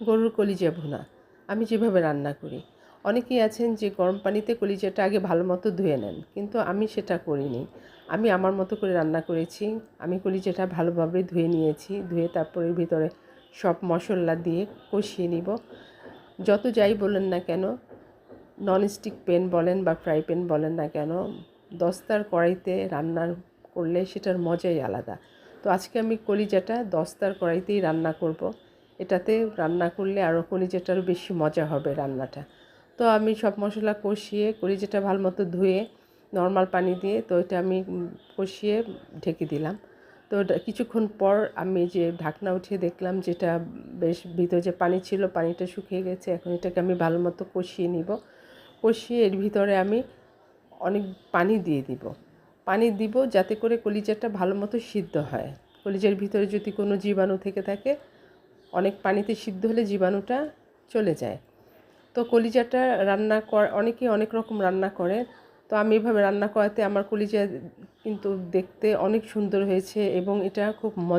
গরুর কলিজা ভুনা। আমি যেভাবে রান্না করি। অনেকেই আছেন যে গরম পানিতে কলিজাটা আগে ভালো মতো ধুয়ে নেন, কিন্তু আমি সেটা করিনি। আমি আমার মতো করে রান্না করেছি। আমি কলিজাটা ভালোভাবে ধুয়ে নিয়েছি। ধুয়ে তারপরে ভিতরে সব মশলা দিয়ে কষিয়ে নিব। যত যাই বলেন না কেন ননস্টিক পেন বলেন বা ফ্রাই প্যান বলেন না কেন, দস্তার কড়াইতে রান্নার করলে সেটার মজাই আলাদা। তো আজকে আমি কলিজাটা দস্তার কড়াইতেই রান্না করব। এটাতে রান্না করলে আরও কলিজাটার বেশি মজা হবে রান্নাটা। তো আমি সব মশলা কষিয়ে, কলিজাটা ভালো মতো ধুয়ে নর্মাল পানি দিয়ে, তো এটা আমি কষিয়ে ঢেকে দিলাম। তো কিছুক্ষণ পর আমি যে ঢাকনা উঠিয়ে দেখলাম যেটা বেশ ভিতরে যে পানি ছিল, পানিটা শুকিয়ে গেছে, এখন এটাকে আমি ভালো মতো কষিয়ে নিব। কষিয়ে এর ভিতরে আমি অনেক পানি দিয়ে দিব। পানি দিব যাতে করে কলিজাটা ভালো মতো সিদ্ধ হয়। কলিজার ভিতরে যদি কোনো জীবাণু থেকে থাকে অনেক পানিতে সিদ্ধ হলে জীবাণুটা চলে যায়। তো কলিজাটা রান্না কর, অনেকে অনেক রকম রান্না করে। তো আমি এভাবে রান্না করাতে আমার কলিজা কিন্তু দেখতে অনেক সুন্দর হয়েছে এবং এটা খুব মজা